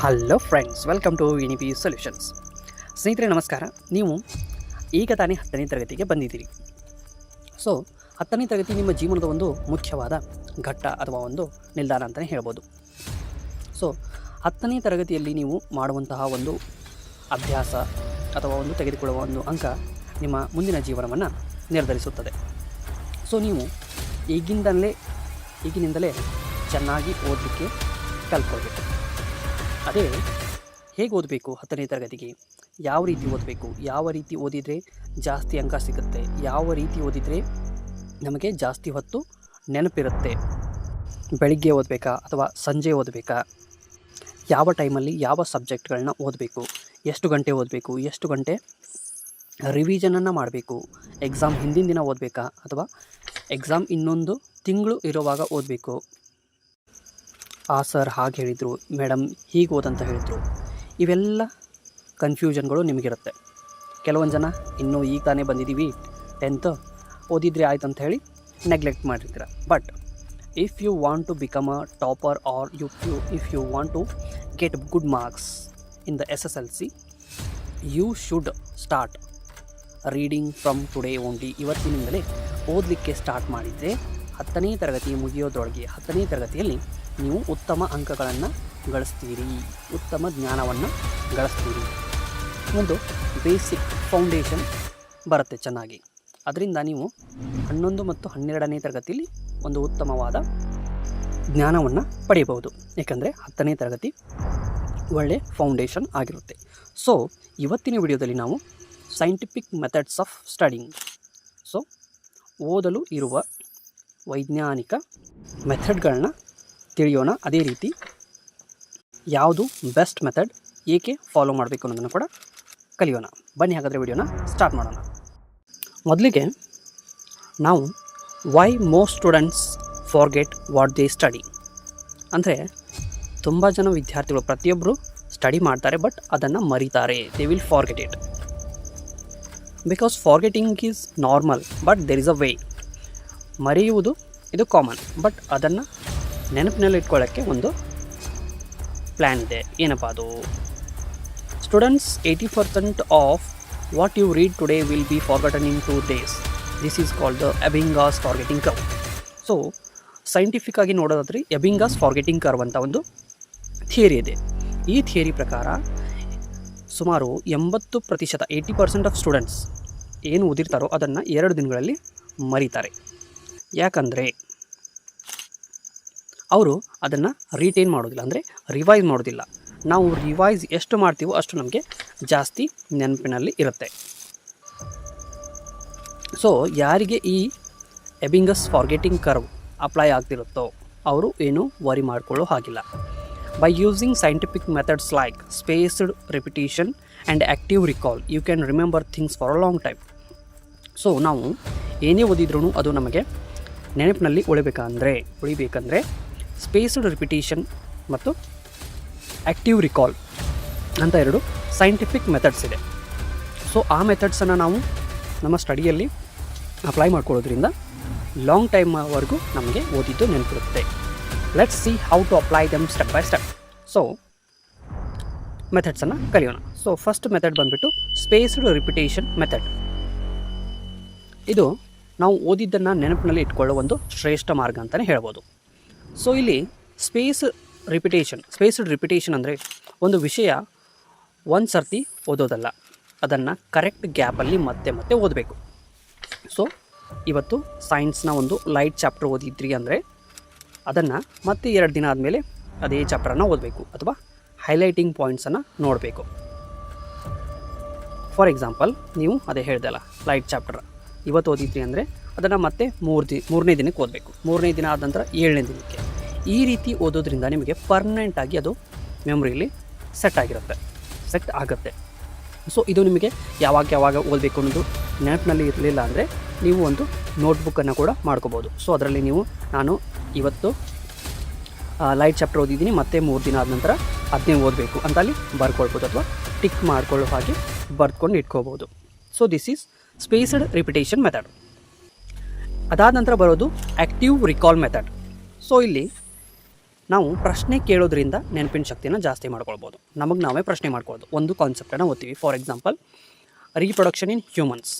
Hello friends welcome to any P solutions ಸ್ನೇಹಿತರೆ, ನಮಸ್ಕಾರ. ನೀವು ಈಗ ತಾನೇ ಹತ್ತನೇ ತರಗತಿಗೆ ಬಂದಿದ್ದೀರಿ. ಸೊ ಹತ್ತನೇ ತರಗತಿ ನಿಮ್ಮ ಜೀವನದ ಒಂದು ಮುಖ್ಯವಾದ ಘಟ್ಟ ಅಥವಾ ಒಂದು ನಿಲ್ದಾಣ ಅಂತಲೇ ಹೇಳ್ಬೋದು. ಸೊ ಹತ್ತನೇ ತರಗತಿಯಲ್ಲಿ ನೀವು ಮಾಡುವಂತಹ ಒಂದು ಅಭ್ಯಾಸ ಅಥವಾ ಒಂದು ತೆಗೆದುಕೊಳ್ಳುವ ಒಂದು ಅಂಕ ನಿಮ್ಮ ಮುಂದಿನ ಜೀವನವನ್ನು ನಿರ್ಧರಿಸುತ್ತದೆ. ಸೊ ನೀವು ಈಗಿಂದಲೇ, ಈಗಿನಿಂದಲೇ ಚೆನ್ನಾಗಿ ಓದಲಿಕ್ಕೆ ಕಲ್ತ್ಕೊಳ್ಬೇಕು. ಅದೇ, ಹೇಗೆ ಓದಬೇಕು? ಹತ್ತನೇ ತರಗತಿಗೆ ಯಾವ ರೀತಿ ಓದಬೇಕು? ಯಾವ ರೀತಿ ಓದಿದರೆ ಜಾಸ್ತಿ ಅಂಕ ಸಿಗುತ್ತೆ? ಯಾವ ರೀತಿ ಓದಿದರೆ ನಮಗೆ ಜಾಸ್ತಿ ಹೊತ್ತು ನೆನಪಿರುತ್ತೆ? ಬೆಳಿಗ್ಗೆ ಓದಬೇಕಾ ಅಥವಾ ಸಂಜೆ ಓದಬೇಕಾ? ಯಾವ ಟೈಮಲ್ಲಿ ಯಾವ ಸಬ್ಜೆಕ್ಟ್ಗಳನ್ನ ಓದಬೇಕು? ಎಷ್ಟು ಗಂಟೆ ಓದಬೇಕು? ಎಷ್ಟು ಗಂಟೆ ರಿವಿಷನನ್ನು ಮಾಡಬೇಕು? ಎಕ್ಸಾಮ್ ಹಿಂದಿನ ದಿನ ಓದಬೇಕಾ ಅಥವಾ ಎಕ್ಸಾಮ್ ಇನ್ನೊಂದು ತಿಂಗಳು ಇರುವಾಗ ಓದಬೇಕು? ಆ ಸರ್ ಹಾಗೆ ಹೇಳಿದರು ಮೇಡಮ್ ಹೀಗೆ ಓದಂತ ಹೇಳಿದರು. ಇವೆಲ್ಲ ಕನ್ಫ್ಯೂಷನ್ಗಳು ನಿಮಗಿರುತ್ತೆ. ಕೆಲವೊಂದು ಜನ ಇನ್ನೂ ಈಗ ತಾನೇ ಬಂದಿದ್ದೀವಿ ಟೆಂತ್ ಓದಿದ್ರೆ ಆಯ್ತು ಅಂತ ಹೇಳಿ neglect ಮಾಡಿರ್ತೀರ. But if you want to become a topper or you you if you want to get good marks in the S S L C you should start reading from today only ಇವತ್ತಿನಿಂದಲೇ ಓದಲಿಕ್ಕೆ start ಮಾಡಿದರೆ ಹತ್ತನೇ ತರಗತಿ ಮುಗಿಯೋದ್ರೊಳಗೆ, ಹತ್ತನೇ ತರಗತಿಯಲ್ಲಿ ನೀವು ಉತ್ತಮ ಅಂಕಗಳನ್ನು ಗಳಿಸ್ತೀರಿ, ಉತ್ತಮ ಜ್ಞಾನವನ್ನು ಗಳಿಸ್ತೀರಿ. ಒಂದು ಬೇಸಿಕ್ ಫೌಂಡೇಶನ್ ಬರುತ್ತೆ ಚೆನ್ನಾಗಿ. ಅದರಿಂದ ನೀವು ಹನ್ನೊಂದು ಮತ್ತು ಹನ್ನೆರಡನೇ ತರಗತಿಯಲ್ಲಿ ಒಂದು ಉತ್ತಮವಾದ ಜ್ಞಾನವನ್ನು ಪಡೆಯಬಹುದು ಏಕೆಂದರೆ ಹತ್ತನೇ ತರಗತಿ ಒಳ್ಳೆ ಫೌಂಡೇಶನ್ ಆಗಿರುತ್ತೆ. ಸೊ ಇವತ್ತಿನ ವಿಡಿಯೋದಲ್ಲಿ ನಾವು scientific methods of studying so ಓದಲು ಇರುವ ವೈಜ್ಞಾನಿಕ ಮೆಥಡ್ಗಳನ್ನ ತಿಳಿಯೋಣ ಅದೇ ರೀತಿ ಯಾವುದು ಬೆಸ್ಟ್ ಮೆಥಡ್ ಏಕೆ ಫಾಲೋ ಮಾಡಬೇಕು ಅನ್ನೋದನ್ನು ಕೂಡ ಕಲಿಯೋಣ. ಬನ್ನಿ ಹಾಗಾದರೆ ವಿಡಿಯೋನ ಸ್ಟಾರ್ಟ್ ಮಾಡೋಣ. ಮೊದಲಿಗೆ ನಾವು why most students forget what they study ಅಂದರೆ ತುಂಬ ಜನ ವಿದ್ಯಾರ್ಥಿಗಳು ಪ್ರತಿಯೊಬ್ಬರು ಸ್ಟಡಿ ಮಾಡ್ತಾರೆ ಬಟ್ ಅದನ್ನು ಮರೀತಾರೆ. They will forget it because forgetting is normal but there is a way ಮರೆಯುವುದು ಇದು ಕಾಮನ್ ಬಟ್ ಅದನ್ನು ನೆನಪಿನಲ್ಲಿ ಇಟ್ಕೊಳ್ಳೋಕ್ಕೆ ಒಂದು ಪ್ಲ್ಯಾನ್ ಇದೆ. ಏನಪ್ಪ ಅದು? Students eighty percent of what you read today will be forgotten in two days this is called the Ebbinghaus forgetting curve so scientific ಆಗಿ ನೋಡೋದಾದ್ರೆ ಎಬಿಂಗಾಸ್ forgetting curve ಅಂತ ಒಂದು ಥಿಯರಿ ಇದೆ. ಈ ಥಿಯರಿ ಪ್ರಕಾರ ಸುಮಾರು ಎಂಬತ್ತು ಪ್ರತಿಶತ ಏಯ್ಟಿ ಪರ್ಸೆಂಟ್ ಆಫ್ ಸ್ಟೂಡೆಂಟ್ಸ್ ಏನು ಓದಿರ್ತಾರೋ ಅದನ್ನು ಎರಡು ದಿನಗಳಲ್ಲಿ ಮರೀತಾರೆ. ಯಾಕಂದರೆ ಅವರು ಅದನ್ನು ರೀಟೈನ್ ಮಾಡೋದಿಲ್ಲ, ಅಂದರೆ ರಿವೈಸ್ ಮಾಡೋದಿಲ್ಲ. ನಾವು ರಿವೈಸ್ ಎಷ್ಟು ಮಾಡ್ತೀವೋ ಅಷ್ಟು ನಮಗೆ ಜಾಸ್ತಿ ನೆನಪಿನಲ್ಲಿ ಇರುತ್ತೆ. ಸೊ ಯಾರಿಗೆ ಈ ಎಬಿಂಗಸ್ ಫಾರ್ಗೆಟಿಂಗ್ ಕರ್ವ್ ಅಪ್ಲೈ ಆಗ್ತಿರುತ್ತೋ, ಅವರು ಏನು ವರಿ ಮಾಡಿಕೊಳ್ಳೋ ಹಾಗಿಲ್ಲ. By using scientific methods like spaced repetition and active recall you can remember things for a long time so ನಾವು ಏನೇ ಓದಿದ್ರೂ ಅದು ನಮಗೆ ನೆನಪಿನಲ್ಲಿ ಉಳಿಬೇಕಂದ್ರೆ ಉಳಿಬೇಕಂದ್ರೆ ಸ್ಪೇಸ್ಡ್ ರಿಪಿಟೇಷನ್ ಮತ್ತು ಆ್ಯಕ್ಟಿವ್ ರಿಕಾಲ್ ಅಂತ ಎರಡು ಸೈಂಟಿಫಿಕ್ ಮೆಥಡ್ಸ್ ಇದೆ. ಸೊ, ಆ ಮೆಥಡ್ಸನ್ನು ನಾವು ನಮ್ಮ ಸ್ಟಡಿಯಲ್ಲಿ ಅಪ್ಲೈ ಮಾಡ್ಕೊಳ್ಳೋದ್ರಿಂದ ಲಾಂಗ್ ಟೈಮ್ವರೆಗೂ ನಮಗೆ ಓದಿದ್ದು ನೆನಪಿರುತ್ತೆ. Let's see how to apply them step by step so ಮೆಥಡ್ಸನ್ನು ಕಲಿಯೋಣ. ಸೊ ಫಸ್ಟ್ ಮೆಥಡ್ ಬಂದುಬಿಟ್ಟು ಸ್ಪೇಸ್ಡ್ ರಿಪಿಟೇಷನ್ ಮೆಥಡ್ ಇದು ನಾವು ಓದಿದ್ದನ್ನು ನೆನಪಿನಲ್ಲಿ ಇಟ್ಕೊಳ್ಳೋ ಒಂದು ಶ್ರೇಷ್ಠ ಮಾರ್ಗ ಅಂತಲೇ ಹೇಳ್ಬೋದು. ಸೊ ಇಲ್ಲಿ ಸ್ಪೇಸ್ ರಿಪಿಟೇಷನ್ ಸ್ಪೇಸ್ಡ್ ರಿಪಿಟೇಷನ್ ಅಂದರೆ ಒಂದು ವಿಷಯ ಒಂದು ಸರ್ತಿ ಓದೋದಲ್ಲ. ಅದನ್ನು ಕರೆಕ್ಟ್ ಗ್ಯಾಪಲ್ಲಿ ಮತ್ತೆ ಮತ್ತೆ ಓದಬೇಕು. ಸೊ ಇವತ್ತು ಸೈನ್ಸ್ನ ಒಂದು ಲೈಟ್ ಚಾಪ್ಟರ್ ಓದಿದ್ರಿ ಅಂದರೆ ಅದನ್ನು ಮತ್ತೆ ಎರಡು ದಿನ ಆದಮೇಲೆ ಅದೇ ಚಾಪ್ಟರನ್ನು ಓದಬೇಕು ಅಥವಾ ಹೈಲೈಟಿಂಗ್ ಪಾಯಿಂಟ್ಸನ್ನು ನೋಡಬೇಕು. ಫಾರ್ ಎಕ್ಸಾಂಪಲ್ ನೀವು ಅದೇ ಹೇಳ್ದಲ್ಲ ಲೈಟ್ ಚಾಪ್ಟರ್ ಇವತ್ತು ಓದಿದ್ರಿ ಅಂದರೆ ಅದನ್ನು ಮತ್ತೆ ಮೂರು ದಿ ಮೂರನೇ ದಿನಕ್ಕೆ ಓದಬೇಕು. ಮೂರನೇ ದಿನ ಆದ ನಂತರ ಏಳನೇ ದಿನಕ್ಕೆ. ಈ ರೀತಿ ಓದೋದ್ರಿಂದ ನಿಮಗೆ ಪರ್ಮನೆಂಟಾಗಿ ಅದು ಮೆಮೊರಿಯಲ್ಲಿ ಸೆಟ್ ಆಗಿರುತ್ತೆ. ಸೆಟ್ ಆಗುತ್ತೆ. ಸೊ ಇದು ನಿಮಗೆ ಯಾವಾಗ ಯಾವಾಗ ಓದಬೇಕು ಅನ್ನೋದು ನೆನಪಿನಲ್ಲಿ ಇರಲಿಲ್ಲ ಅಂದರೆ ನೀವು ಒಂದು ನೋಟ್ಬುಕ್ಕನ್ನು ಕೂಡ ಮಾಡ್ಕೋಬೋದು. ಸೊ ಅದರಲ್ಲಿ ನೀವು ನಾನು ಇವತ್ತು ಲೈಟ್ ಚಾಪ್ಟರ್ ಓದಿದ್ದೀನಿ, ಮತ್ತೆ ಮೂರು ದಿನ ಆದ ನಂತರ ಅದನ್ನೇ ಓದಬೇಕು ಅಂತ ಅಲ್ಲಿ ಬರ್ಕೊಳ್ಬೋದು ಅಥವಾ ಟಿಕ್ ಮಾಡ್ಕೊಳ್ಳೋ ಹಾಗೆ ಬರ್ದ್ಕೊಂಡು ಇಟ್ಕೋಬೋದು. So this is spaced repetition method ಅದಾದ ನಂತರ ಬರೋದು ಆ್ಯಕ್ಟಿವ್ ರಿಕಾಲ್ ಮೆಥಡ್ ಸೊ ಇಲ್ಲಿ ನಾವು ಪ್ರಶ್ನೆ ಕೇಳೋದ್ರಿಂದ ನೆನಪಿನ ಶಕ್ತಿನ ಜಾಸ್ತಿ ಮಾಡ್ಕೊಳ್ಬೋದು. ನಮಗೆ ನಾವೇ ಪ್ರಶ್ನೆ ಮಾಡ್ಕೊಳ್ಳೋದು ಒಂದು ಕಾನ್ಸೆಪ್ಟನ್ನು ಓದ್ತೀವಿ. For example reproduction in humans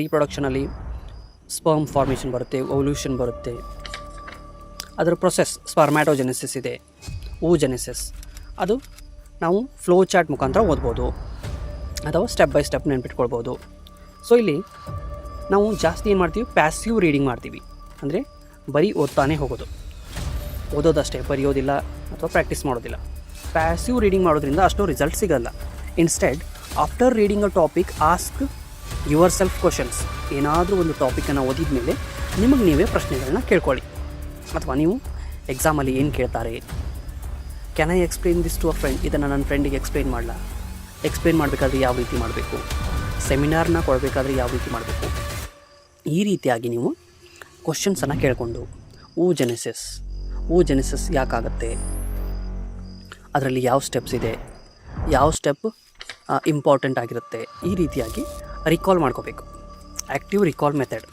ರೀಪ್ರೊಡಕ್ಷನಲ್ಲಿ sperm formation ಬರುತ್ತೆ ಒವಲ್ಯೂಷನ್ ಬರುತ್ತೆ. ಅದರ ಪ್ರೊಸೆಸ್ ಸ್ಪರ್ಮ್ಯಾಟೋಜೆನೆಸಿಸ್ ಇದೆ ಓಜೆನೆಸಿಸ್ ಅದು ನಾವು ಫ್ಲೋ ಚಾರ್ಟ್ ಮುಖಾಂತರ ಓದ್ಬೋದು. ಅಥವಾ ಸ್ಟೆಪ್ ಬೈ ಸ್ಟೆಪ್ ನೆನ್ಪಿಟ್ಕೊಳ್ಬೋದು. ಸೊ ಇಲ್ಲಿ ನಾವು ಜಾಸ್ತಿ ಏನು ಮಾಡ್ತೀವಿ? ಪ್ಯಾಸಿವ್ ರೀಡಿಂಗ್ ಮಾಡ್ತೀವಿ. ಅಂದರೆ ಬರೀ ಓದ್ತಾನೆ ಹೋಗೋದು. ಓದೋದಷ್ಟೇ, ಬರೆಯೋದಿಲ್ಲ ಅಥವಾ ಪ್ರಾಕ್ಟೀಸ್ ಮಾಡೋದಿಲ್ಲ. ಪ್ಯಾಸಿವ್ ರೀಡಿಂಗ್ ಮಾಡೋದ್ರಿಂದ ಅಷ್ಟು ರಿಸಲ್ಟ್ ಸಿಗಲ್ಲ. Instead after reading a topic ask yourself questions ಏನಾದರೂ ಒಂದು ಟಾಪಿಕನ್ನು ಓದಿದ ಮೇಲೆ ನಿಮಗೆ ನೀವೇ ಪ್ರಶ್ನೆಗಳನ್ನ ಕೇಳ್ಕೊಳ್ಳಿ. ಅಥವಾ ನೀವು ಎಕ್ಸಾಮಲ್ಲಿ ಏನು ಕೇಳ್ತಾರೆ? Can I explain this to a friend ಇದನ್ನು ನನ್ನ ಫ್ರೆಂಡಿಗೆ ಎಕ್ಸ್ಪ್ಲೇನ್ ಮಾಡಲ್ಲ ಎಕ್ಸ್ಪ್ಲೇನ್ ಮಾಡಬೇಕಾದ್ರೆ ಯಾವ ರೀತಿ ಮಾಡಬೇಕು? ಸೆಮಿನಾರ್ನ ಕೊಡಬೇಕಾದ್ರೆ ಯಾವ ರೀತಿ ಮಾಡಬೇಕು? ಈ ರೀತಿಯಾಗಿ ನೀವು ಕ್ವಶನ್ಸನ್ನು ಕೇಳಿಕೊಂಡು, ಊ ಜೆನೆಸಿಸ್ ಊ ಜೆನೆಸಿಸ್ ಯಾಕಾಗತ್ತೆ? ಅದರಲ್ಲಿ ಯಾವ ಸ್ಟೆಪ್ಸ್ ಇದೆ? ಯಾವ ಸ್ಟೆಪ್ ಇಂಪಾರ್ಟೆಂಟ್ ಆಗಿರುತ್ತೆ? ಈ ರೀತಿಯಾಗಿ ರಿಕಾಲ್ ಮಾಡ್ಕೋಬೇಕು. ಆ್ಯಕ್ಟಿವ್ ರಿಕಾಲ್ ಮೆಥಡ್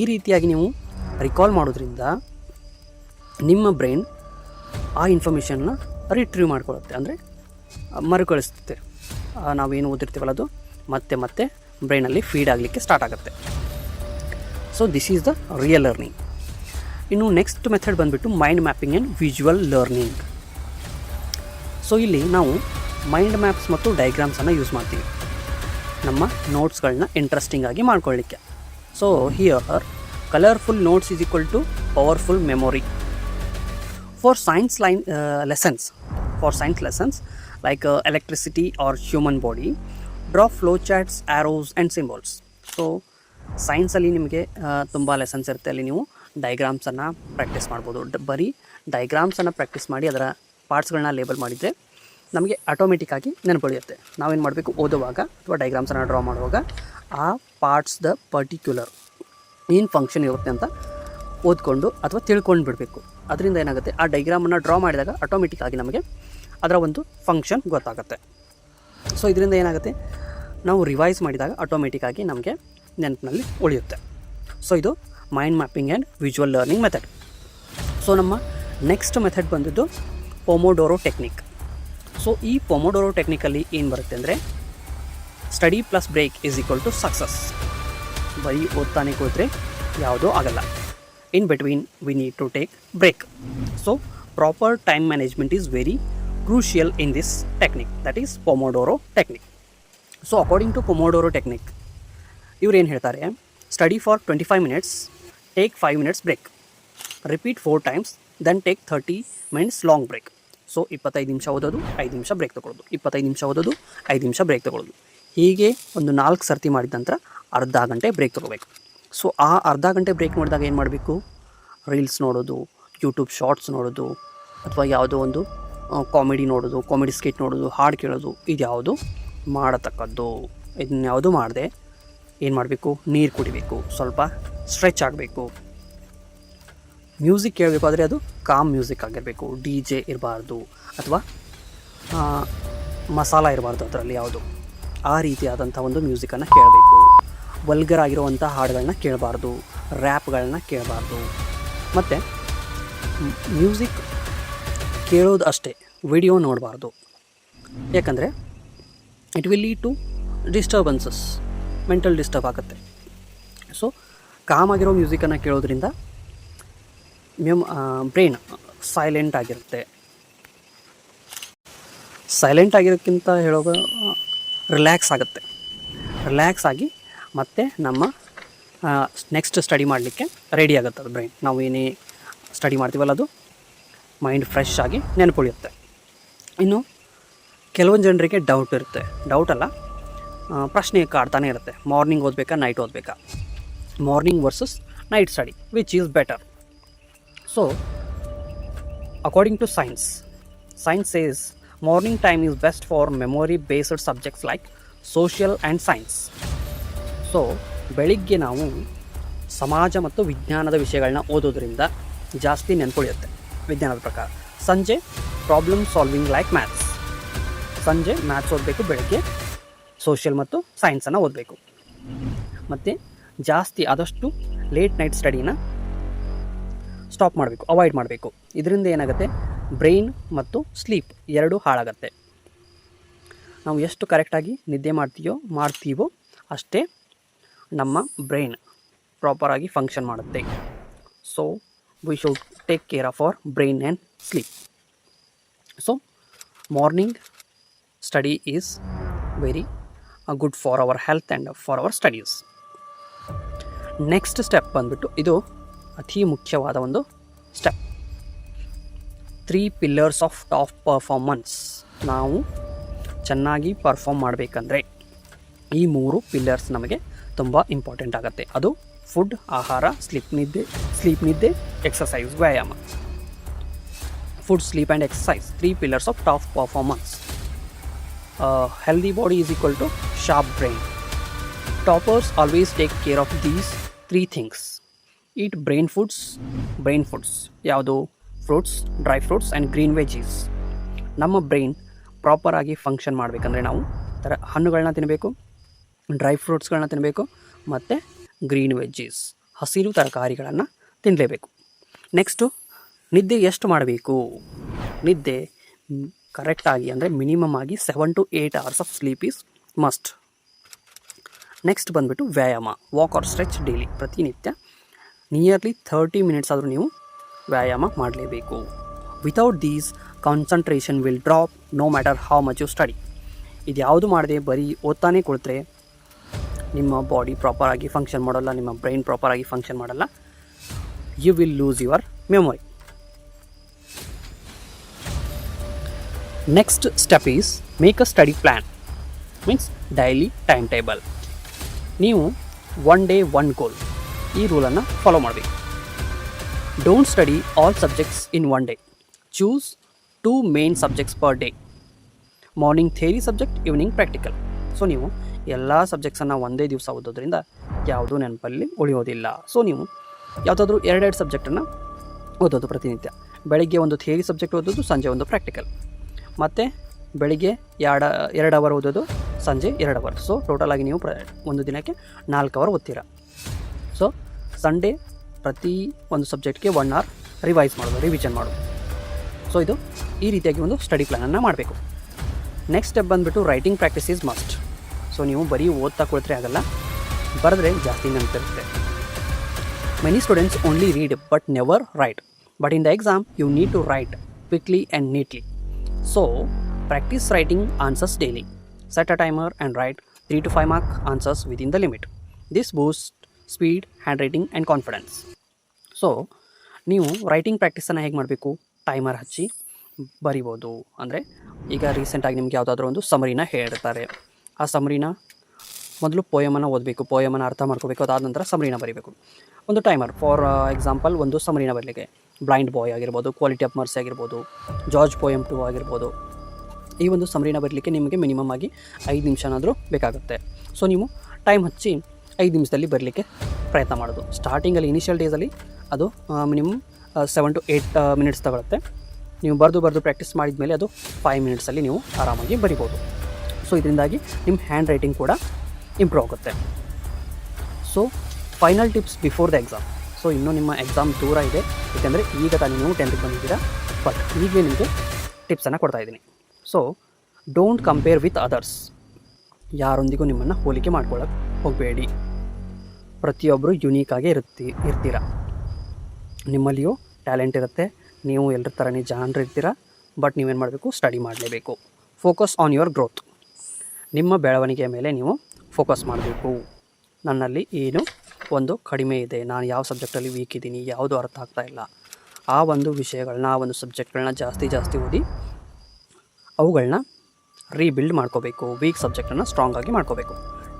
ಈ ರೀತಿಯಾಗಿ ನೀವು ರಿಕಾಲ್ ಮಾಡೋದ್ರಿಂದ ನಿಮ್ಮ ಬ್ರೈನ್ ಆ ಇನ್ಫಾರ್ಮೇಷನ್ನ ರಿಟ್ರೀವ್ ಮಾಡ್ಕೊಳ್ಳುತ್ತೆ. ಅಂದರೆ ಮರುಕಳಿಸುತ್ತೆ. ನಾವೇನು ಓದಿರ್ತೀವಲ್ಲ ಅದು? ಮತ್ತೆ ಮತ್ತೆ ಬ್ರೈನಲ್ಲಿ ಫೀಡ್ ಆಗಲಿಕ್ಕೆ ಸ್ಟಾರ್ಟ್ ಆಗುತ್ತೆ. So this is the real learning ಇನ್ನು ನೆಕ್ಸ್ಟ್ ಮೆಥಡ್ ಬಂದುಬಿಟ್ಟು mind mapping and visual learning so ಇಲ್ಲಿ ನಾವು ಮೈಂಡ್ ಮ್ಯಾಪ್ಸ್ ಮತ್ತು ಡೈಗ್ರಾಮ್ಸನ್ನು ಯೂಸ್ ಮಾಡ್ತೀವಿ. ನಮ್ಮ ನೋಟ್ಸ್ಗಳನ್ನ ಇಂಟ್ರೆಸ್ಟಿಂಗ್ ಆಗಿ ಮಾಡ್ಕೊಳ್ಳಿಕ್ಕೆ. So here colourful notes is equal to powerful memory for science line lessons for science lessons like electricity or human or human flow draw flow and symbols so ಸೈನ್ಸಲ್ಲಿ ನಿಮಗೆ ತುಂಬ lessons ಇರುತ್ತೆ. ಅಲ್ಲಿ ನೀವು ಡೈಗ್ರಾಮ್ಸನ್ನು practice ಮಾಡ್ಬೋದು. ಬರೀ ಡೈಗ್ರಾಮ್ಸನ್ನು practice ಮಾಡಿ ಅದರ ಪಾರ್ಟ್ಸ್ಗಳನ್ನ label ಮಾಡಿದರೆ ನಮಗೆ ಆಟೋಮೆಟಿಕ್ಕಾಗಿ ನೆನಪುಳಿಯುತ್ತೆ. ನಾವೇನು ಮಾಡಬೇಕು? ಓದುವಾಗ ಅಥವಾ ಡೈಗ್ರಾಮ್ಸನ್ನು ಡ್ರಾ ಮಾಡುವಾಗ ಆ ಪಾರ್ಟ್ಸ್ದ ಪರ್ಟಿಕ್ಯುಲರ್ ಏನು ಫಂಕ್ಷನ್ ಇರುತ್ತೆ ಅಂತ ಓದ್ಕೊಂಡು ಅಥವಾ ತಿಳ್ಕೊಂಡು ಬಿಡಬೇಕು. ಅದರಿಂದ ಏನಾಗುತ್ತೆ? ಆ ಡೈಗ್ರಾಮನ್ನು ಡ್ರಾ ಮಾಡಿದಾಗ ಆಟೋಮೆಟಿಕ್ ಆಗಿ ನಮಗೆ ಅದರ ಒಂದು ಫಂಕ್ಷನ್ ಗೊತ್ತಾಗುತ್ತೆ. ಸೊ ಇದರಿಂದ ಏನಾಗುತ್ತೆ? ನಾವು ರಿವೈಸ್ ಮಾಡಿದಾಗ ಆಟೋಮೆಟಿಕ್ಕಾಗಿ ನಮಗೆ ನೆನಪಿನಲ್ಲಿ ಉಳಿಯುತ್ತೆ. ಸೊ ಇದು mind mapping and visual learning method so ನಮ್ಮ ನೆಕ್ಸ್ಟ್ ಮೆಥಡ್ ಬಂದಿದ್ದು ಪೊಮೊಡೋರೋ ಟೆಕ್ನಿಕ್ ಸೊ ಈ ಪೊಮೊಡೋರೋ ಟೆಕ್ನಿಕಲ್ಲಿ ಏನು ಬರುತ್ತೆ ಅಂದರೆ study plus break is equal to success ಬರೀ ಓದ್ತಾನೆ ಕೂತ್ರೆ ಯಾವುದೂ ಆಗಲ್ಲ. In between we need to take break so proper time management is very crucial in this technique that is Pomodoro technique so according to Pomodoro technique ಇವ್ರು ಏನು ಹೇಳ್ತಾರೆ? Study for twenty five minutes take five minutes break repeat four times then take thirty minutes long break so ಇಪ್ಪತ್ತೈದು ನಿಮಿಷ ಓದೋದು, ಐದು ನಿಮಿಷ break ತೊಗೊಳ್ಳೋದು. ಇಪ್ಪತ್ತೈದು ನಿಮಿಷ ಓದೋದು, ಐದು ನಿಮಿಷ ಬ್ರೇಕ್ ತೊಗೊಳ್ಳೋದು. ಹೀಗೆ ಒಂದು ನಾಲ್ಕು ಸರ್ತಿ ಮಾಡಿದ ನಂತರ ಅರ್ಧ ಗಂಟೆ ಬ್ರೇಕ್ ತೊಗೋಬೇಕು. ಸೊ ಆ ಅರ್ಧ ಗಂಟೆ ಬ್ರೇಕ್ ಮಾಡಿದಾಗ ಏನು ಮಾಡಬೇಕು? ರೀಲ್ಸ್ ನೋಡೋದು ಯೂಟ್ಯೂಬ್ ಶಾರ್ಟ್ಸ್ ನೋಡೋದು, ಅಥವಾ ಯಾವುದೋ ಒಂದು ಕಾಮಿಡಿ ನೋಡೋದು ಕಾಮಿಡಿ ಸ್ಕಿಟ್ ನೋಡೋದು, ಹಾಡು ಕೇಳೋದು, ಇದು ಯಾವುದು? ಮಾಡತಕ್ಕದ್ದು. ಇದನ್ನ ಯಾವುದು ಮಾಡದೆ? ಏನು ಮಾಡಬೇಕು? ನೀರು ಕುಡಿಬೇಕು, ಸ್ವಲ್ಪ ಸ್ಟ್ರೆಚ್ ಆಗಬೇಕು. ಮ್ಯೂಸಿಕ್ ಕೇಳಬೇಕು ಆದರೆ ಅದು ಕಾಮ್ ಮ್ಯೂಸಿಕ್ ಆಗಿರಬೇಕು. ಡಿ ಜೆ ಇರಬಾರ್ದು, ಅಥವಾ ಮಸಾಲ ಇರಬಾರ್ದು ಅದರಲ್ಲಿ ಯಾವುದು. ಆ ರೀತಿಯಾದಂಥ ಒಂದು ಮ್ಯೂಸಿಕನ್ನು ಕೇಳಬೇಕು. ವಲ್ಗರ್ ಆಗಿರುವಂಥ ಹಾಡುಗಳನ್ನ ಕೇಳಬಾರ್ದು ರ್ಯಾಪ್ಗಳನ್ನ ಕೇಳಬಾರ್ದು. ಮತ್ತು ಮ್ಯೂಸಿಕ್ ಕೇಳೋದು ಅಷ್ಟೇ, ವಿಡಿಯೋ ನೋಡಬಾರ್ದು. ಯಾಕಂದರೆ it will lead to disturbances mental disturb ಆಗುತ್ತೆ. ಸೊ ಕಾಮ್ ಆಗಿರೋ ಮ್ಯೂಸಿಕನ್ನು ಕೇಳೋದ್ರಿಂದ ಮೆಮ್ ಬ್ರೈನ್ ಸೈಲೆಂಟ್ ಆಗಿರುತ್ತೆ. ಸೈಲೆಂಟ್ ಆಗಿರೋಕ್ಕಿಂತ ಹೇಳೋದು ರಿಲ್ಯಾಕ್ಸ್ ಆಗುತ್ತೆ. ರಿಲ್ಯಾಕ್ಸ್ ಆಗಿ ಮತ್ತೆ ನಮ್ಮ ನೆಕ್ಸ್ಟ್ ಸ್ಟಡಿ ಮಾಡಲಿಕ್ಕೆ ರೆಡಿ ಆಗುತ್ತೆ ಅದು ಬ್ರೈನ್ ನಾವು ಏನೇ ಸ್ಟಡಿ ಮಾಡ್ತೀವಲ್ಲ ಅದು ಮೈಂಡ್ ಫ್ರೆಶ್ ಆಗಿ ನೆನಪುಳಿಯುತ್ತೆ. ಇನ್ನು ಕೆಲವೊಂದು ಜನರಿಗೆ ಡೌಟ್ ಇರುತ್ತೆ. ಡೌಟ್ ಅಲ್ಲ ಪ್ರಶ್ನೆ ಕಾಡ್ತಾನೆ ಇರುತ್ತೆ. ಮಾರ್ನಿಂಗ್ ಓದಬೇಕಾ night ಓದಬೇಕಾ? Morning versus night study which is better so according to science science says morning time is best for memory based subjects like social and science so ಬೆಳಿಗ್ಗೆ ನಾವು ಸಮಾಜ ಮತ್ತು ವಿಜ್ಞಾನದ ವಿಷಯಗಳನ್ನ ಓದೋದ್ರಿಂದ ಜಾಸ್ತಿ ನೆನ್ಪುಳಿಯುತ್ತೆ. ವಿಜ್ಞಾನದ ಪ್ರಕಾರ. ಸಂಜೆ ಪ್ರಾಬ್ಲಮ್ ಸಾಲ್ವಿಂಗ್ ಲೈಕ್ ಮ್ಯಾಥ್ಸ್ ಸಂಜೆ ಮ್ಯಾಥ್ಸ್ ಓದಬೇಕು ಬೆಳಗ್ಗೆ. ಸೋಷಿಯಲ್ ಮತ್ತು ಸೈನ್ಸನ್ನು ಓದಬೇಕು. ಮತ್ತು ಜಾಸ್ತಿ ಆದಷ್ಟು ಲೇಟ್ ನೈಟ್ ಸ್ಟಡಿನ ಸ್ಟಾಪ್ ಮಾಡಬೇಕು ಅವಾಯ್ಡ್ ಮಾಡಬೇಕು. ಇದರಿಂದ ಏನಾಗುತ್ತೆ? ಬ್ರೈನ್ ಮತ್ತು ಸ್ಲೀಪ್ ಎರಡೂ ಹಾಳಾಗತ್ತೆ. ನಾವು ಎಷ್ಟು ಕರೆಕ್ಟಾಗಿ ನಿದ್ದೆ ಮಾಡ್ತೀಯೋ, ಮಾಡ್ತೀವೋ ಅಷ್ಟೇ ನಮ್ಮ ಬ್ರೈನ್ ಪ್ರಾಪರಾಗಿ ಫಂಕ್ಷನ್ ಮಾಡುತ್ತೆ. So we should take care of our brain and sleep so morning study is very good for our health and for our studies next step ಬಂದುಬಿಟ್ಟು ಇದು ಅತಿ ಮುಖ್ಯವಾದ ಒಂದು step three pillars of top performance ನಾವು ಚೆನ್ನಾಗಿ perform ಮಾಡಬೇಕಂದ್ರೆ ಈ ಮೂರು ಪಿಲ್ಲರ್ಸ್ ನಮಗೆ ತುಂಬ ಇಂಪಾರ್ಟೆಂಟ್ ಆಗುತ್ತೆ. ಅದು ಫುಡ್, ಆಹಾರ, ಸ್ಲೀಪ್ ನಿದ್ದೆ ಸ್ಲೀಪ್ ನಿದ್ದೆ ಎಕ್ಸಸೈಸ್ ವ್ಯಾಯಾಮ. Food, sleep and exercise three pillars of top performance healthy body is equal to sharp brain toppers always take care of these three things eat brain foods brain foods ಯಾವುದು? Fruits dry fruits and green veggies ನಮ್ಮ brain ಪ್ರಾಪರಾಗಿ function ಮಾಡಬೇಕಂದ್ರೆ ನಾವು ಥರ ಹಣ್ಣುಗಳನ್ನ ತಿನ್ನಬೇಕು dry ಫ್ರೂಟ್ಸ್ಗಳನ್ನ ತಿನ್ನಬೇಕು ಮತ್ತು ಗ್ರೀನ್ ವೆಜ್ಜೀಸ್, ಹಸಿರು ತರಕಾರಿಗಳನ್ನು ತಿನ್ನಲೇಬೇಕು ನೆಕ್ಸ್ಟು ನಿದ್ದೆ ಎಷ್ಟು ಮಾಡಬೇಕು? ನಿದ್ದೆ ಕರೆಕ್ಟಾಗಿ ಅಂದರೆ ಮಿನಿಮಮ್ ಆಗಿ seven to eight hours of sleep is must next ಬಂದುಬಿಟ್ಟು ವ್ಯಾಯಾಮ ವಾಕ್ ಆರ್ ಸ್ಟ್ರೆಚ್ ಡೈಲಿ ಪ್ರತಿನಿತ್ಯ ನಿಯರ್ಲಿ ಥರ್ಟಿ ಮಿನಿಟ್ಸ್ ಆದರೂ ನೀವು ವ್ಯಾಯಾಮ ಮಾಡಲೇಬೇಕು. Without these concentration will drop no matter how much you study ಇದು ಯಾವುದು ಮಾಡದೆ ಬರೀ ಓದ್ತಾನೆ ಕುಳಿತರೆ ನಿಮ್ಮ ಬಾಡಿ ಪ್ರಾಪರಾಗಿ ಫಂಕ್ಷನ್ ಮಾಡೋಲ್ಲ, ನಿಮ್ಮ ಬ್ರೈನ್ ಪ್ರಾಪರಾಗಿ ಫಂಕ್ಷನ್ ಮಾಡಲ್ಲ. You will lose your memory next step is make a study plan means daily time table ನೀವು ಒನ್ ಡೇ ಒನ್ ಗೋಲ್ ಈ ರೂಲನ್ನು ಫಾಲೋ ಮಾಡಬೇಕು. Don't study all subjects in one day choose two main subjects per day morning theory subject evening practical so ನೀವು ಎಲ್ಲ ಸಬ್ಜೆಕ್ಟ್ಸನ್ನು ಒಂದೇ ದಿವಸ ಓದೋದ್ರಿಂದ ಯಾವುದೂ ನೆನಪಲ್ಲಿ ಉಳಿಯೋದಿಲ್ಲ. ಸೊ ನೀವು ಯಾವುದಾದ್ರೂ ಎರಡೆರಡು ಸಬ್ಜೆಕ್ಟನ್ನು ಓದೋದು ಪ್ರತಿನಿತ್ಯ. ಬೆಳಗ್ಗೆ ಒಂದು ಥಿಯರಿ ಸಬ್ಜೆಕ್ಟ್ ಓದೋದು, ಸಂಜೆ ಒಂದು ಪ್ರಾಕ್ಟಿಕಲ್ ಮತ್ತು ಬೆಳಿಗ್ಗೆ ಎರಡು ಎರಡು ಅವರ್ ಓದೋದು, ಸಂಜೆ ಎರಡು ಅವರ್ ಸೊ ಟೋಟಲಾಗಿ ನೀವು ಪ್ರ, ಒಂದು ದಿನಕ್ಕೆ ನಾಲ್ಕು ಅವರ್ ಓದ್ತೀರಾ. ಸೊ ಸಂಡೇ ಪ್ರತಿ ಒಂದು ಸಬ್ಜೆಕ್ಟ್ಗೆ ಒನ್ ಅವರ್ ರಿವೈಸ್ ಮಾಡೋದು ರಿವಿಷನ್ ಮಾಡೋದು. ಸೊ ಇದು ಈ ರೀತಿಯಾಗಿ ಒಂದು ಸ್ಟಡಿ ಪ್ಲ್ಯಾನನ್ನು ಮಾಡಬೇಕು. ನೆಕ್ಸ್ಟ್ ಸ್ಟೆಪ್ ಬಂದುಬಿಟ್ಟು writing practice is must so ನೀವು ಬರೀ ಓದ್ತಾ ಕುಳಿತರೆ ಆಗಲ್ಲ. ಬರೆದ್ರೆ ಜಾಸ್ತಿ ನೆನಪಿರುತ್ತೆ. Many students only read but never write but in the exam you need to write quickly and neatly so practice writing answers daily set a timer and write three to five mark answers within the limit this boost speed handwriting and confidence so ನೀವು writing ಪ್ರಾಕ್ಟೀಸನ್ನು ಹೇಗೆ ಮಾಡಬೇಕು? Timer ಹಚ್ಚಿ ಬರಿಬೋದು. ಅಂದರೆ ಈಗ ರೀಸೆಂಟಾಗಿ ನಿಮ್ಗೆ ಯಾವುದಾದ್ರೂ ಒಂದು ಸಮರಿನ ಹೇಳಿರ್ತಾರೆ ಆ ಸಮರಿನ ಮೊದಲು ಪೋಯಮನ್ನು ಓದಬೇಕು ಪೋಯಮನ್ನು ಅರ್ಥ ಮಾಡ್ಕೋಬೇಕು, ಅದಾದ ನಂತರ ಸಮರಿನ ಬರೀಬೇಕು. ಒಂದು ಟೈಮರ್ ಫಾರ್ ಎಕ್ಸಾಂಪಲ್ ಒಂದು ಸಮರಿನ ಬರಲಿಕ್ಕೆ ಬ್ಲೈಂಡ್ ಬಾಯ್ ಆಗಿರ್ಬೋದು ಕ್ವಾಲಿಟಿ ಆಫ್ ಮರ್ಸಿ ಆಗಿರ್ಬೋದು ಜಾರ್ಜ್ ಪೋಯಮ್ ಟು ಆಗಿರ್ಬೋದು. ಈ ಒಂದು ಸಮರಿನ ಬರಲಿಕ್ಕೆ ನಿಮಗೆ ಮಿನಿಮಮ್ ಆಗಿ ಐದು ನಿಮಿಷನಾದರೂ ಬೇಕಾಗುತ್ತೆ. ಸೊ ನೀವು ಟೈಮ್ ಹಚ್ಚಿ ಐದು ನಿಮಿಷದಲ್ಲಿ ಬರಲಿಕ್ಕೆ ಪ್ರಯತ್ನ ಮಾಡೋದು. ಸ್ಟಾರ್ಟಿಂಗಲ್ಲಿ ಇನಿಷಿಯಲ್ ಡೇಸಲ್ಲಿ ಅದು minimum seven to eight minutes ತಗೊಳುತ್ತೆ. ನೀವು ಬರೆದು ಬರೆದು ಪ್ರಾಕ್ಟೀಸ್ ಮಾಡಿದ ಮೇಲೆ ಅದು ಫೈವ್ ಮಿನಿಟ್ಸಲ್ಲಿ ನೀವು ಆರಾಮಾಗಿ ಬರಿಬೋದು. ಸೊ ಇದರಿಂದಾಗಿ ನಿಮ್ಮ ಹ್ಯಾಂಡ್ ರೈಟಿಂಗ್ ಕೂಡ ಇಂಪ್ರೂವ್ ಆಗುತ್ತೆ. So final tips before the exam so ಇನ್ನೂ ನಿಮ್ಮ ಎಕ್ಸಾಮ್ ದೂರ ಇದೆ. ಏಕೆಂದರೆ ಈಗ ತಾನು ನೀವು ಟೆಂತ್ಗೆ ಬಂದಿದ್ದೀರಾ. ಬಟ್ ಈಗಲೇ ನಿಮಗೆ ಟಿಪ್ಸನ್ನು ಕೊಡ್ತಾ ಇದ್ದೀನಿ. So don't compare with others ಯಾರೊಂದಿಗೂ ನಿಮ್ಮನ್ನು ಹೋಲಿಕೆ ಮಾಡ್ಕೊಳಕ್ಕೆ ಹೋಗಬೇಡಿ. ಪ್ರತಿಯೊಬ್ಬರು ಯುನೀಕಾಗಿ ಇರುತ್ತಿ, ಇರ್ತೀರ. ನಿಮ್ಮಲ್ಲಿಯೂ ಟ್ಯಾಲೆಂಟ್ ಇರುತ್ತೆ. ನೀವು ಎಲ್ಲರ ಥರನೇ ಜನರು ಇರ್ತೀರ. ಬಟ್ ನೀವೇನು ಮಾಡಬೇಕು? ಸ್ಟಡಿ ಮಾಡಲೇಬೇಕು. ಫೋಕಸ್ ಆನ್ ಯುವರ್ ಗ್ರೋತ್ ನಿಮ್ಮ ಬೆಳವಣಿಗೆಯ ಮೇಲೆ ನೀವು ಫೋಕಸ್ ಮಾಡಬೇಕು. ನನ್ನಲ್ಲಿ ಏನು ಒಂದು ಕಡಿಮೆ ಇದೆ. ನಾನು ಯಾವ ಸಬ್ಜೆಕ್ಟಲ್ಲಿ ವೀಕ್ ಇದ್ದೀನಿ, ಯಾವುದು ಅರ್ಥ ಆಗ್ತಾ ಇಲ್ಲ. ಆ ಒಂದು ವಿಷಯಗಳನ್ನ ಆ ಒಂದು ಸಬ್ಜೆಕ್ಟ್ಗಳನ್ನ ಜಾಸ್ತಿ ಜಾಸ್ತಿ ಓದಿ ಅವುಗಳನ್ನ ರೀಬಿಲ್ಡ್ ಮಾಡ್ಕೋಬೇಕು. ವೀಕ್ ಸಬ್ಜೆಕ್ಟನ್ನು ಸ್ಟ್ರಾಂಗ್ ಆಗಿ ಮಾಡ್ಕೋಬೇಕು.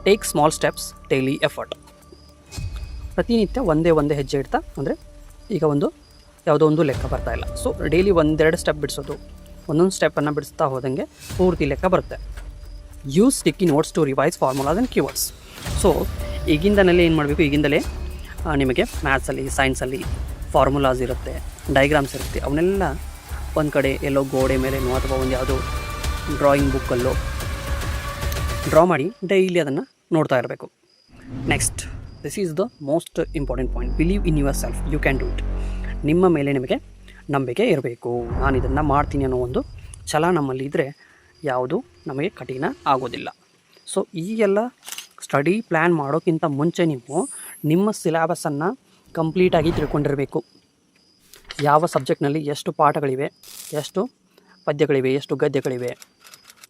Take small steps daily effort ಪ್ರತಿನಿತ್ಯ ಒಂದೇ ಒಂದೇ ಹೆಜ್ಜೆ ಇಡ್ತಾ, ಅಂದರೆ ಈಗ ಒಂದು ಯಾವುದೋ ಒಂದು ಲೆಕ್ಕ ಬರ್ತಾ ಇಲ್ಲ. ಸೊ ಡೈಲಿ ಒಂದೆರಡು ಸ್ಟೆಪ್ ಬಿಡಿಸೋದು. ಒಂದೊಂದು ಸ್ಟೆಪ್ಪನ್ನು ಬಿಡಿಸ್ತಾ ಹೋದಂಗೆ ಪೂರ್ತಿ ಲೆಕ್ಕ ಬರುತ್ತೆ. Use sticky notes to revise formulas and cue words so ಈಗಿಂದಲೇ ಏನು ಮಾಡಬೇಕು? ಈಗಿಂದಲೇ ನಿಮಗೆ ಮ್ಯಾಥ್ಸಲ್ಲಿ ಸೈನ್ಸಲ್ಲಿ ಫಾರ್ಮುಲಾಸ್ ಇರುತ್ತೆ ಡೈಗ್ರಾಮ್ಸ್ ಇರುತ್ತೆ. ಅವನ್ನೆಲ್ಲ ಒಂದು ಕಡೆ ಎಲ್ಲೋ ಗೋಡೆ ಮೇಲೆನೋ ಅಥವಾ ಒಂದು ಯಾವುದೋ ಡ್ರಾಯಿಂಗ್ ಬುಕ್ಕಲ್ಲೋ ಡ್ರಾ ಮಾಡಿ ಡೈಲಿ ಅದನ್ನು ನೋಡ್ತಾ ಇರಬೇಕು. Next this is the most important point believe in yourself you can do it ನಿಮ್ಮ ಮೇಲೆ ನಿಮಗೆ ನಂಬಿಕೆ ಇರಬೇಕು. ನಾನು ಇದನ್ನು ಮಾಡ್ತೀನಿ ಅನ್ನೋ ಒಂದು ಛಲ ನಮ್ಮಲ್ಲಿ ಇದ್ದರೆ ಯಾವುದು ನಮಗೆ ಕಠಿಣ ಆಗೋದಿಲ್ಲ. ಸೊ ಈ ಎಲ್ಲ ಸ್ಟಡಿ ಪ್ಲ್ಯಾನ್ ಮಾಡೋಕ್ಕಿಂತ ಮುಂಚೆ ನೀವು ನಿಮ್ಮ ಸಿಲೆಬಸನ್ನು ಕಂಪ್ಲೀಟಾಗಿ ತಿಳ್ಕೊಂಡಿರಬೇಕು. ಯಾವ ಸಬ್ಜೆಕ್ಟ್ನಲ್ಲಿ ಎಷ್ಟು ಪಾಠಗಳಿವೆ, ಎಷ್ಟು ಪದ್ಯಗಳಿವೆ, ಎಷ್ಟು ಗದ್ಯಗಳಿವೆ,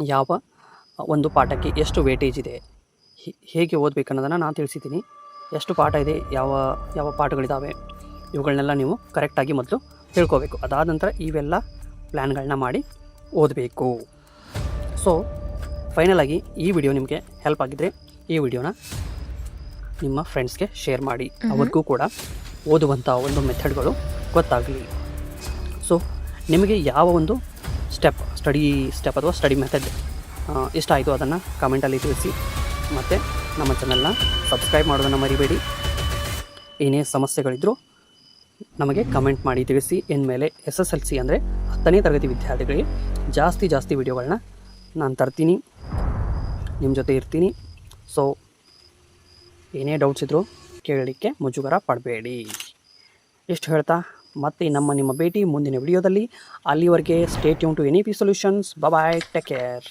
ಯಾವ ಒಂದು ಪಾಠಕ್ಕೆ ಎಷ್ಟು ವೇಟೇಜ್ ಇದೆ ಹೇಗೆ ಹೇಗೆ ಓದಬೇಕನ್ನೋದನ್ನು ನಾನು ತಿಳಿಸಿದ್ದೀನಿ. ಎಷ್ಟು ಪಾಠ ಇದೆ, ಯಾವ ಯಾವ ಪಾಠಗಳಿದ್ದಾವೆ ಇವುಗಳನ್ನೆಲ್ಲ ನೀವು ಕರೆಕ್ಟಾಗಿ ಮೊದಲು ತಿಳ್ಕೋಬೇಕು. ಅದಾದ ನಂತರ ಇವೆಲ್ಲ ಪ್ಲ್ಯಾನ್ಗಳನ್ನ ಮಾಡಿ ಓದಬೇಕು. ಸೊ ಫೈನಲಾಗಿ ಈ ವಿಡಿಯೋ ನಿಮಗೆ ಹೆಲ್ಪ್ ಆಗಿದ್ರೆ ಈ ವಿಡಿಯೋನ ನಿಮ್ಮ ಫ್ರೆಂಡ್ಸ್ಗೆ ಶೇರ್ ಮಾಡಿ. ಅವ್ರಿಗೂ ಕೂಡ ಓದುವಂಥ ಒಂದು ಮೆಥಡ್ಗಳು ಗೊತ್ತಾಗಲಿ. ಸೊ ನಿಮಗೆ ಯಾವ ಒಂದು ಸ್ಟೆಪ್ ಸ್ಟಡಿ ಸ್ಟೆಪ್ ಅಥವಾ ಸ್ಟಡಿ ಮೆಥಡ್ ಇಷ್ಟ ಆಯಿತು ಅದನ್ನು ಕಮೆಂಟಲ್ಲಿ ತಿಳಿಸಿ. ಮತ್ತು ನಮ್ಮ ಚಾನಲ್ನ ಸಬ್ಸ್ಕ್ರೈಬ್ ಮಾಡೋದನ್ನು ಮರಿಬೇಡಿ. ಏನೇ ಸಮಸ್ಯೆಗಳಿದ್ದರೂ ನಮಗೆ ಕಮೆಂಟ್ ಮಾಡಿ ತಿಳಿಸಿ. ಇನ್ಮೇಲೆ ಎಸ್ ಎಸ್ ಎಲ್ ಸಿ ಅಂದರೆ ಹತ್ತನೇ ತರಗತಿ ವಿದ್ಯಾರ್ಥಿಗಳಿಗೆ ಜಾಸ್ತಿ ಜಾಸ್ತಿ ವಿಡಿಯೋಗಳನ್ನ ನಾನು ತರ್ತೀನಿ. ನಿಮ್ಮ ಜೊತೆ ಇರ್ತೀನಿ. ಸೊ ಏನೇ ಡೌಟ್ಸ್ ಇದ್ದರೂ ಕೇಳಲಿಕ್ಕೆ ಮುಜುಗರ ಪಡಬೇಡಿ. ಇಷ್ಟು ಹೇಳ್ತಾ, ಮತ್ತೆ ನಮ್ಮ ನಿಮ್ಮ ಭೇಟಿ ಮುಂದಿನ ವಿಡಿಯೋದಲ್ಲಿ. ಅಲ್ಲಿವರೆಗೆ stay tuned to any P solutions bye take care